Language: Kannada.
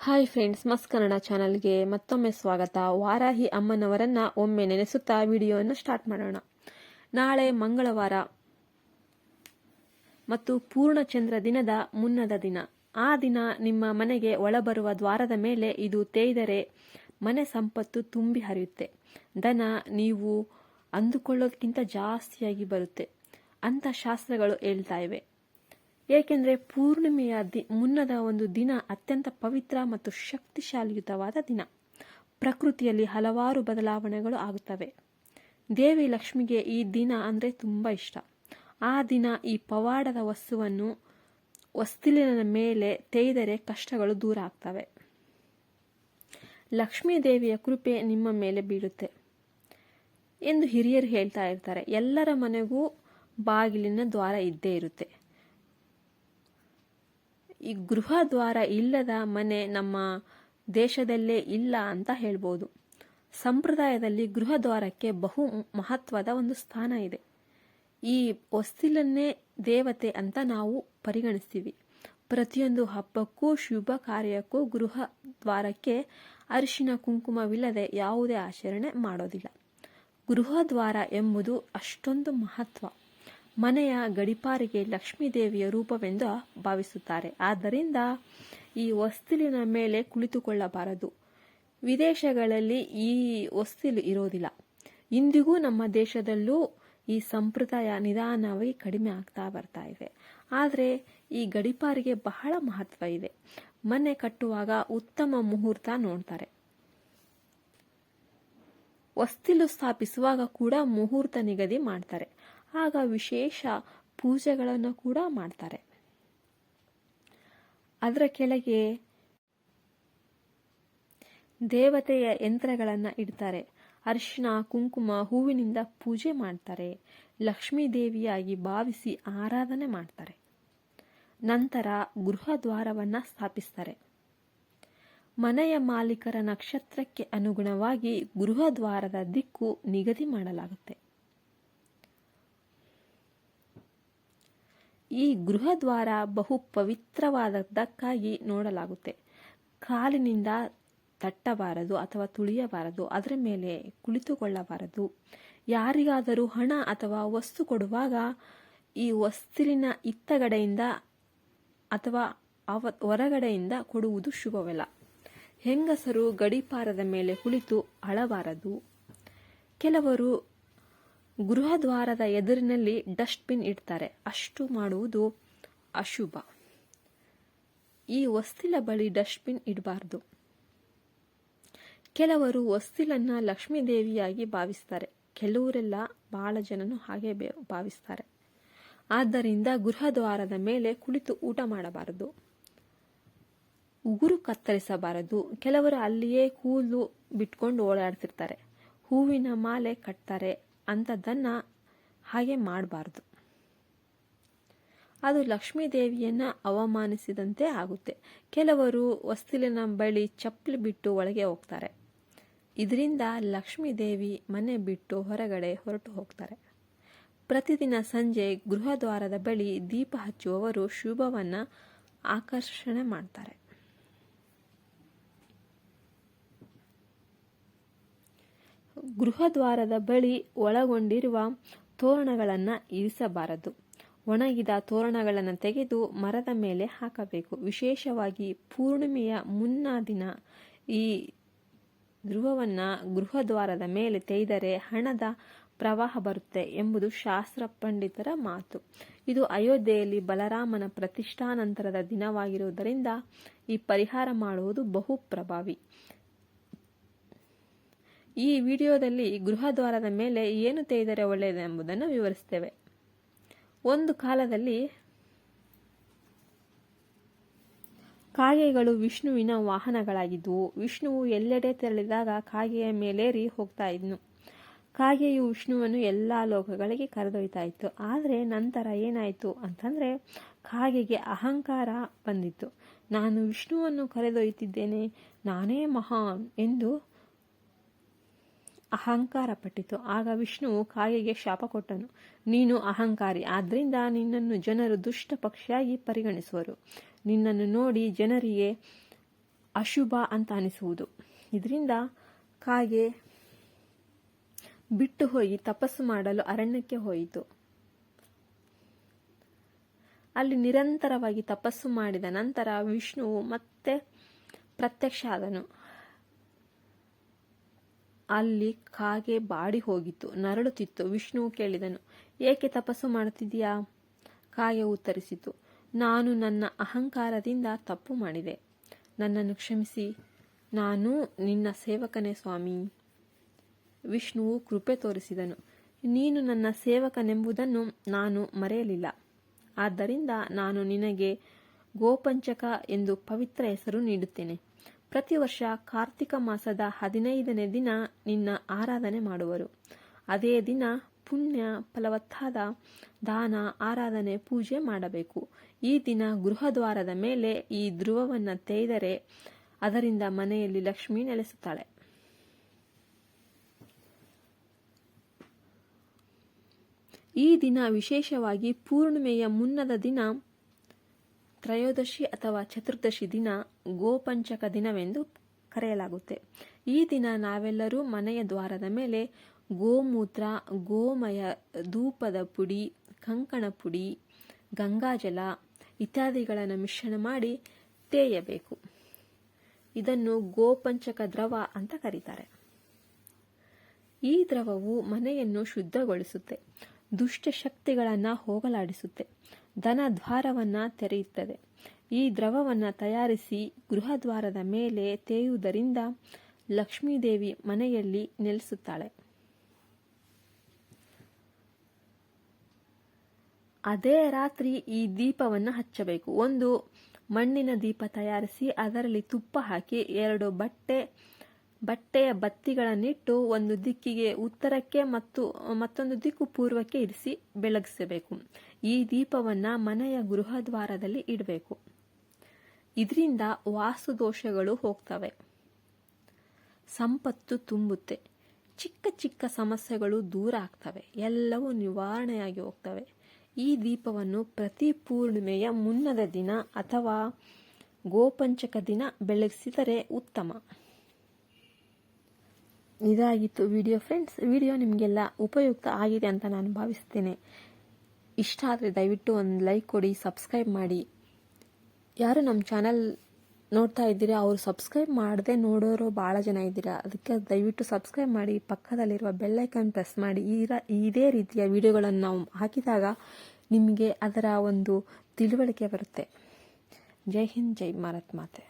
ಹಾಯ್ ಫ್ರೆಂಡ್ಸ್ ಮಸ್ ಕನ್ನಡ ಚಾನಲ್ಗೆ ಮತ್ತೊಮ್ಮೆ ಸ್ವಾಗತ. ವಾರಾಹಿ ಅಮ್ಮನವರನ್ನ ಒಮ್ಮೆ ನೆನೆಸುತ್ತಾ ವಿಡಿಯೋವನ್ನು ಸ್ಟಾರ್ಟ್ ಮಾಡೋಣ. ನಾಳೆ ಮಂಗಳವಾರ ಮತ್ತು ಪೂರ್ಣಚಂದ್ರ ದಿನದ ಮುನ್ನದ ದಿನ. ಆ ದಿನ ನಿಮ್ಮ ಮನೆಗೆ ಒಳಬರುವ ದ್ವಾರದ ಮೇಲೆ ಇದು ತೇಯ್ದರೆ ಮನೆ ಸಂಪತ್ತು ತುಂಬಿ ಹರಿಯುತ್ತೆ. ದನ ನೀವು ಅಂದುಕೊಳ್ಳೋದಕ್ಕಿಂತ ಜಾಸ್ತಿಯಾಗಿ ಬರುತ್ತೆ. ಅಂತ ಶಾಸ್ತ್ರಗಳು ಹೇಳ್ತಾ ಇವೆ. ಏಕೆಂದರೆ ಪೂರ್ಣಿಮೆಯ ದಿ, ಮುನ್ನದ ಒಂದು ದಿನ ಅತ್ಯಂತ ಪವಿತ್ರ ಮತ್ತು ಶಕ್ತಿಶಾಲಿಯುತವಾದ ದಿನ. ಪ್ರಕೃತಿಯಲ್ಲಿ ಹಲವಾರು ಬದಲಾವಣೆಗಳು ಆಗುತ್ತವೆ. ದೇವಿ ಲಕ್ಷ್ಮಿಗೆ ಈ ದಿನ ಅಂದರೆ ತುಂಬ ಇಷ್ಟ. ಆ ದಿನ ಈ ಪವಾಡದ ವಸ್ತುವನ್ನು ವಸ್ತಿಲಿನ ಮೇಲೆ ತೇಯ್ದರೆ ಕಷ್ಟಗಳು ದೂರ ಆಗ್ತವೆ. ಲಕ್ಷ್ಮೀ ದೇವಿಯ ಕೃಪೆ ನಿಮ್ಮ ಮೇಲೆ ಬೀಳುತ್ತೆ. ಎಂದು ಹಿರಿಯರು ಹೇಳ್ತಾ ಇರ್ತಾರೆ. ಎಲ್ಲರ ಮನೆಗೂ ಬಾಗಿಲಿನ ದ್ವಾರ ಇದ್ದೇ ಇರುತ್ತೆ. ಈ ಗೃಹ ದ್ವಾರ ಇಲ್ಲದ ಮನೆ ನಮ್ಮ ದೇಶದಲ್ಲೇ ಇಲ್ಲ ಅಂತ ಹೇಳ್ಬೋದು. ಸಂಪ್ರದಾಯದಲ್ಲಿ ಗೃಹ ದ್ವಾರಕ್ಕೆ ಬಹು ಮಹತ್ವದ ಒಂದು ಸ್ಥಾನ ಇದೆ. ಈ ಹೊಸ್ತಿಲನ್ನೇ ದೇವತೆ ಅಂತ ನಾವು ಪರಿಗಣಿಸ್ತೀವಿ. ಪ್ರತಿಯೊಂದು ಹಬ್ಬಕ್ಕೂ, ಶುಭ ಕಾರ್ಯಕ್ಕೂ ಗೃಹ ದ್ವಾರಕ್ಕೆ ಅರಿಶಿನ, ಕುಂಕುಮವಿಲ್ಲದೆ ಯಾವುದೇ ಆಚರಣೆ ಮಾಡೋದಿಲ್ಲ. ಗೃಹ ದ್ವಾರ ಎಂಬುದು ಅಷ್ಟೊಂದು ಮಹತ್ವ. ಮನೆಯ ಗಡಿಪಾರಿಗೆ ಲಕ್ಷ್ಮೀದೇವಿಯ ರೂಪವೆಂದು ಭಾವಿಸುತ್ತಾರೆ. ಆದ್ದರಿಂದ ಈ ವಸ್ತಿಲಿನ ಮೇಲೆ ಕುಳಿತುಕೊಳ್ಳಬಾರದು. ವಿದೇಶಗಳಲ್ಲಿ ಈ ವಸ್ತಿಲು ಇರೋದಿಲ್ಲ. ಇಂದಿಗೂ ನಮ್ಮ ದೇಶದಲ್ಲೂ ಈ ಸಂಪ್ರದಾಯ ನಿಧಾನವಾಗಿ ಕಡಿಮೆ ಆಗ್ತಾ ಬರ್ತಾ ಇದೆ. ಆದರೆ ಈ ಗಡಿಪಾರಿಗೆ ಬಹಳ ಮಹತ್ವ ಇದೆ. ಮನೆ ಕಟ್ಟುವಾಗ ಉತ್ತಮ ಮುಹೂರ್ತ ನೋಡ್ತಾರೆ. ವಸ್ತಿಲು ಸ್ಥಾಪಿಸುವಾಗ ಕೂಡ ಮುಹೂರ್ತ ನಿಗದಿ ಮಾಡ್ತಾರೆ. ಆಗ ವಿಶೇಷ ಪೂಜೆಗಳನ್ನು ಕೂಡ ಮಾಡ್ತಾರೆ. ಅದರ ಕೆಳಗೆ ದೇವತೆಯ ಯಂತ್ರಗಳನ್ನು ಇಡ್ತಾರೆ. ಅರಿಶಿನ ಕುಂಕುಮ, ಹೂವಿನಿಂದ ಪೂಜೆ ಮಾಡ್ತಾರೆ. ಲಕ್ಷ್ಮೀ ದೇವಿಯಾಗಿ ಭಾವಿಸಿ ಆರಾಧನೆ ಮಾಡ್ತಾರೆ. ನಂತರ ಗೃಹ ದ್ವಾರವನ್ನ ಸ್ಥಾಪಿಸ್ತಾರೆ. ಮನೆಯ ಮಾಲೀಕರ ನಕ್ಷತ್ರಕ್ಕೆ ಅನುಗುಣವಾಗಿ ಗೃಹ ದ್ವಾರದ ದಿಕ್ಕು ನಿಗದಿ ಮಾಡಲಾಗುತ್ತೆ. ಈ ಗೃಹದ್ವಾರ ಬಹು ಪವಿತ್ರವಾದದ್ದಕ್ಕಾಗಿ ನೋಡಲಾಗುತ್ತೆ. ಕಾಲಿನಿಂದ ತಟ್ಟಬಾರದು ಅಥವಾ ತುಳಿಯಬಾರದು, ಅದರ ಮೇಲೆ ಕುಳಿತುಕೊಳ್ಳಬಾರದು. ಯಾರಿಗಾದರೂ ಹಣ ಅಥವಾ ವಸ್ತು ಕೊಡುವಾಗ ಈ ವಸ್ತುವಿನ ಇತ್ತಗಡೆಯಿಂದ ಅಥವಾ ಅವ ಹೊರಗಡೆಯಿಂದ ಕೊಡುವುದು ಶುಭವಲ್ಲ. ಹೆಂಗಸರು ಗಡಿಪಾರದ ಮೇಲೆ ಕುಳಿತು ಅಳಬಾರದು. ಕೆಲವರು ಗೃಹದ್ವಾರದ ಎದುರಿನಲ್ಲಿ ಡಸ್ಟ್ಬಿನ್ ಇಡ್ತಾರೆ. ಅಷ್ಟು ಮಾಡುವುದು ಅಶುಭ. ಈ ಹೊಸ್ತಿಲ ಬಳಿ ಡಸ್ಟ್ಬಿನ್ ಇಡಬಾರ್ದು. ಕೆಲವರು ಹೊಸ್ತಿಲನ್ನು ಲಕ್ಷ್ಮೀ ದೇವಿಯಾಗಿ ಭಾವಿಸ್ತಾರೆ. ಕೆಲವರೆಲ್ಲ ಬಹಳ ಜನನು ಹಾಗೆ ಭಾವಿಸ್ತಾರೆ. ಆದ್ದರಿಂದ ಗೃಹದ್ವಾರದ ಮೇಲೆ ಕುಳಿತು ಊಟ ಮಾಡಬಾರದು. ಉಗುರು ಕತ್ತರಿಸಬಾರದು. ಕೆಲವರು ಅಲ್ಲಿಯೇ ಕೂದಲು ಬಿಟ್ಕೊಂಡು ಓಡಾಡ್ತಿರ್ತಾರೆ. ಹೂವಿನ ಮಾಲೆ ಕಟ್ತಾರೆ. ಅಂಥದ್ದನ್ನು ಹಾಗೆ ಮಾಡಬಾರ್ದು. ಅದು ಲಕ್ಷ್ಮೀ ದೇವಿಯನ್ನು ಅವಮಾನಿಸಿದಂತೆ ಆಗುತ್ತೆ. ಕೆಲವರು ವಸ್ತಿಲಿನ ಬಳಿ ಚಪ್ಪಲಿ ಬಿಟ್ಟು ಒಳಗೆ ಹೋಗ್ತಾರೆ. ಇದರಿಂದ ಲಕ್ಷ್ಮೀ ದೇವಿ ಮನೆ ಬಿಟ್ಟು ಹೊರಗಡೆ ಹೊರಟು ಹೋಗ್ತಾರೆ. ಪ್ರತಿದಿನ ಸಂಜೆ ಗೃಹದ್ವಾರದ ಬಳಿ ದೀಪ ಹಚ್ಚುವವರು ಶುಭವನ್ನು ಆಕರ್ಷಣೆ ಮಾಡ್ತಾರೆ. ಗೃಹದ್ವಾರದ ಬಳಿ ಒಳಗೊಂಡಿರುವ ತೋರಣಗಳನ್ನು ಇರಿಸಬಾರದು. ಒಣಗಿದ ತೋರಣಗಳನ್ನು ತೆಗೆದು ಮರದ ಮೇಲೆ ಹಾಕಬೇಕು. ವಿಶೇಷವಾಗಿ ಪೂರ್ಣಿಮೆಯ ಮುನ್ನ ದಿನ ಈ ಧ್ರುವವನ್ನು ಗೃಹದ್ವಾರದ ಮೇಲೆ ತೆಗೆದರೆ ಹಣದ ಪ್ರವಾಹ ಬರುತ್ತೆ ಎಂಬುದು ಶಾಸ್ತ್ರ ಪಂಡಿತರ ಮಾತು. ಇದು ಅಯೋಧ್ಯೆಯಲ್ಲಿ ಬಲರಾಮನ ಪ್ರತಿಷ್ಠಾನಂತರದ ದಿನವಾಗಿರುವುದರಿಂದ ಈ ಪರಿಹಾರ ಮಾಡುವುದು ಬಹು ಪ್ರಭಾವಿ. ಈ ವಿಡಿಯೋದಲ್ಲಿ ಗೃಹದ್ವಾರದ ಮೇಲೆ ಏನು ತೆಗೆದರೆ ಒಳ್ಳೆಯದು ಎಂಬುದನ್ನು ವಿವರಿಸ್ತೇವೆ ಒಂದು ಕಾಲದಲ್ಲಿ ಕಾಗೆಗಳು ವಿಷ್ಣುವಿನ ವಾಹನಗಳಾಗಿದ್ದವು ವಿಷ್ಣುವು ಎಲ್ಲೆಡೆ ತೆರಳಿದಾಗ ಕಾಗೆಯ ಮೇಲೇರಿ ಹೋಗ್ತಾ ಇದ್ನು. ಕಾಗೆಯು ವಿಷ್ಣುವನ್ನು ಎಲ್ಲ ಲೋಕಗಳಿಗೆ ಕರೆದೊಯ್ತಾ ಇತ್ತು. ಆದರೆ ನಂತರ ಏನಾಯಿತು ಅಂತಂದರೆ ಕಾಗೆಗೆ ಅಹಂಕಾರ ಬಂದಿತ್ತು. ನಾನು ವಿಷ್ಣುವನ್ನು ಕರೆದೊಯ್ತಿದ್ದೇನೆ, ನಾನೇ ಮಹಾನ್ ಎಂದು ಅಹಂಕಾರ ಪಟ್ಟಿತು. ಆಗ ವಿಷ್ಣುವು ಕಾಗೆಗೆ ಶಾಪ ಕೊಟ್ಟನು. ನೀನು ಅಹಂಕಾರಿ ಆದ್ದರಿಂದ ನಿನ್ನನ್ನು ಜನರು ದುಷ್ಟ ಪಕ್ಷಿಯಾಗಿ ಪರಿಗಣಿಸುವರು. ನಿನ್ನನ್ನು ನೋಡಿ ಜನರಿಗೆ ಅಶುಭ ಅಂತ ಅನಿಸುವುದು. ಇದರಿಂದ ಕಾಗೆ ಬಿಟ್ಟು ಹೋಗಿ ತಪಸ್ಸು ಮಾಡಲು ಅರಣ್ಯಕ್ಕೆ ಹೋಯಿತು. ಅಲ್ಲಿ ನಿರಂತರವಾಗಿ ತಪಸ್ಸು ಮಾಡಿದ ನಂತರ ವಿಷ್ಣುವು ಮತ್ತೆ ಪ್ರತ್ಯಕ್ಷ ಆದನು. ಅಲ್ಲಿ ಕಾಗೆ ಬಾಡಿ ಹೋಗಿತ್ತು. ನರಳುತ್ತಿತ್ತು ವಿಷ್ಣು ಕೇಳಿದನು, ಏಕೆ ತಪಸ್ಸು ಮಾಡುತ್ತಿದ್ದೀಯಾ? ಕಾಗೆ ಉತ್ತರಿಸಿತು, ನಾನು ನನ್ನ ಅಹಂಕಾರದಿಂದ ತಪ್ಪು ಮಾಡಿದೆ. ನನ್ನನ್ನು ಕ್ಷಮಿಸಿ. ನಾನು ನಿನ್ನ ಸೇವಕನೇ ಸ್ವಾಮಿ. ವಿಷ್ಣುವು ಕೃಪೆ ತೋರಿಸಿದನು, ನೀನು ನನ್ನ ಸೇವಕನೆಂಬುದನ್ನು ನಾನು ಮರೆಯಲಿಲ್ಲ. ಆದ್ದರಿಂದ ನಾನು ನಿನಗೆ ಗೋಪಂಚಕ ಎಂದು ಪವಿತ್ರ ಹೆಸರು ನೀಡುತ್ತೇನೆ. ಪ್ರತಿ ವರ್ಷ ಕಾರ್ತಿಕ ಮಾಸದ ಹದಿನೈದನೇ ದಿನ ನಿನ್ನ ಆರಾಧನೆ ಮಾಡುವರು. ಅದೇ ದಿನ ಪುಣ್ಯ ಫಲವತ್ತಾದ ದಾನ, ಆರಾಧನೆ, ಪೂಜೆ ಮಾಡಬೇಕು. ಈ ದಿನ ಗೃಹದ್ವಾರದ ಮೇಲೆ ಈ ಧ್ರುವವನ್ನು ತೆಯ್ದರೆ ಅದರಿಂದ ಮನೆಯಲ್ಲಿ ಲಕ್ಷ್ಮಿ ನೆಲೆಸುತ್ತಾಳೆ. ಈ ದಿನ ವಿಶೇಷವಾಗಿ ಪೂರ್ಣಿಮೆಯ ಮುನ್ನದ ದಿನ ತ್ರಯೋದಶಿ ಅಥವಾ ಚತುರ್ದಶಿ ದಿನ ಗೋಪಂಚಕ ದಿನವೆಂದು ಕರೆಯಲಾಗುತ್ತೆ. ಈ ದಿನ ನಾವೆಲ್ಲರೂ ಮನೆಯ ದ್ವಾರದ ಮೇಲೆ ಗೋಮೂತ್ರ, ಗೋಮಯ ಧೂಪದ ಪುಡಿ, ಕಂಕಣ ಪುಡಿ, ಗಂಗಾಜಲ ಇತ್ಯಾದಿಗಳನ್ನು ಮಿಶ್ರಣ ಮಾಡಿ ತೇಯಬೇಕು. ಇದನ್ನು ಗೋಪಂಚಕ ದ್ರವ ಅಂತ ಕರೀತಾರೆ. ಈ ದ್ರವವು ಮನೆಯನ್ನು ಶುದ್ಧಗೊಳಿಸುತ್ತೆ. ದುಷ್ಟ ಶಕ್ತಿಗಳನ್ನು ಹೋಗಲಾಡಿಸುತ್ತೆ. ಧನ ದ್ವಾರವನ್ನು ತೆರೆಯುತ್ತದೆ. ಈ ದ್ರವವನ್ನು ತಯಾರಿಸಿ ಗೃಹದ್ವಾರದ ಮೇಲೆ ತೇಯುವುದರಿಂದ ಲಕ್ಷ್ಮೀದೇವಿ ಮನೆಯಲ್ಲಿ ನೆಲೆಸುತ್ತಾಳೆ. ಅದೇ ರಾತ್ರಿ ಈ ದೀಪವನ್ನು ಹಚ್ಚಬೇಕು. ಒಂದು ಮಣ್ಣಿನ ದೀಪ ತಯಾರಿಸಿ ಅದರಲ್ಲಿ ತುಪ್ಪ ಹಾಕಿ ಎರಡು ಬಟ್ಟೆ, ಬಟ್ಟೆಯ ಬತ್ತಿಗಳನ್ನಿಟ್ಟು ಒಂದು ದಿಕ್ಕಿಗೆ ಉತ್ತರಕ್ಕೆ ಮತ್ತು ಮತ್ತೊಂದು ದಿಕ್ಕು ಪೂರ್ವಕ್ಕೆ ಇರಿಸಿ ಬೆಳಗಿಸಬೇಕು. ಈ ದೀಪವನ್ನು ಮನೆಯ ಗೃಹದ್ವಾರದಲ್ಲಿ ಇಡಬೇಕು. ಇದರಿಂದ ವಾಸ್ತು ದೋಷಗಳು ಹೋಗ್ತವೆ. ಸಂಪತ್ತು ತುಂಬುತ್ತೆ. ಚಿಕ್ಕ ಚಿಕ್ಕ ಸಮಸ್ಯೆಗಳು ದೂರ ಆಗ್ತವೆ. ಎಲ್ಲವೂ ನಿವಾರಣೆಯಾಗಿ ಹೋಗ್ತವೆ. ಈ ದೀಪವನ್ನು ಪ್ರತಿ ಪೂರ್ಣಿಮೆಯ ಮುನ್ನದ ದಿನ ಅಥವಾ ಗೋಪಂಚಕ ದಿನ ಬೆಳಗಿಸಿದರೆ ಉತ್ತಮ. ಇದಾಗಿತ್ತು ವಿಡಿಯೋ ಫ್ರೆಂಡ್ಸ್. ವಿಡಿಯೋ ನಿಮಗೆಲ್ಲ ಉಪಯುಕ್ತ ಆಗಿದೆ ಅಂತ ನಾನು ಭಾವಿಸ್ತೇನೆ. ಇಷ್ಟ ಆದರೆ ದಯವಿಟ್ಟು ಒಂದು ಲೈಕ್ ಕೊಡಿ, ಸಬ್ಸ್ಕ್ರೈಬ್ ಮಾಡಿ. ಯಾರು ನಮ್ಮ ಚಾನಲ್ ನೋಡ್ತಾ ಇದ್ದೀರಾ, ಅವರು ಸಬ್ಸ್ಕ್ರೈಬ್ ಮಾಡದೆ ನೋಡೋರು ಭಾಳ ಜನ ಇದ್ದೀರಾ, ಅದಕ್ಕೆ ದಯವಿಟ್ಟು ಸಬ್ಸ್ಕ್ರೈಬ್ ಮಾಡಿ, ಪಕ್ಕದಲ್ಲಿರುವ ಬೆಲ್ಲೈಕನ್ ಪ್ರೆಸ್ ಮಾಡಿ. ಈ ಇದೇ ರೀತಿಯ ವಿಡಿಯೋಗಳನ್ನು ನಾವು ಹಾಕಿದಾಗ ನಿಮಗೆ ಅದರ ಒಂದು ತಿಳುವಳಿಕೆ ಬರುತ್ತೆ. ಜೈ ಹಿಂದ್, ಜೈ ಭಾರತ್ ಮಾತೆ.